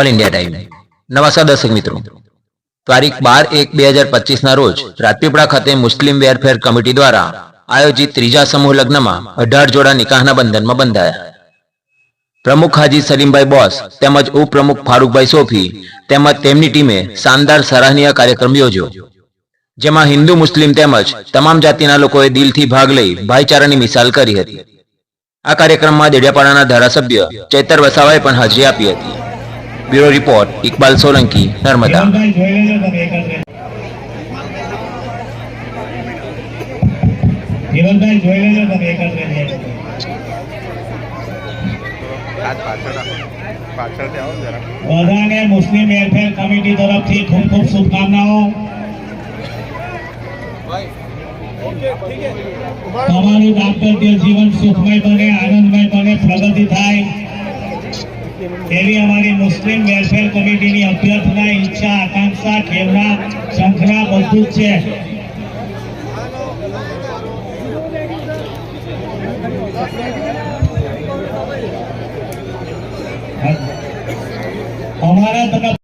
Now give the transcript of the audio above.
All India time નમસ્કાર દર્શક મિત્રો, તારીખ બાર એક બે હજાર પચીસના રોજ રાજપીપળા ખાતે મુસ્લિમ વેરફેર કમિટી દ્વારા આયોજિત ત્રીજા સમૂહ લગ્નમાં અઢાર જોડા નિકાહના બંધનમાં બંધાયા. પ્રમુખ હાજી સલીમભાઈ બોસ તેમજ ઉપપ્રમુખ ફારૂકભાઈ સોફી તેમજ તેમની ટીમે શાનદાર સરાહનીય કાર્યક્રમ યોજ્યો. જેમાં હિન્દુ, મુસ્લિમ તેમજ તમામ જાતિના લોકોએ દિલથી ભાગ લઈ ભાઈચારાની મિસાલ કરી હતી. આ કાર્યક્રમમાં દેડિયાપાડાના ધારાસભ્ય ચૈતર વસાવાએ પણ હાજરી આપી હતી. Bureau report Iqbal Solanki Narmada Muslim welfare committee તરફથી ખૂબ ખૂબ શુભકામનાઓ. તમારું દાંપત્ય જીવન સુખમય બને, આનંદમય બને, પ્રગતિ થાય. એવી અમારી મુસ્લિમ વેલફેર કમિટીની અભ્યર્થના, ઈચ્છા, આકાંક્ષા ખેવડા શંખના બધું જ છે. અમારા તરફ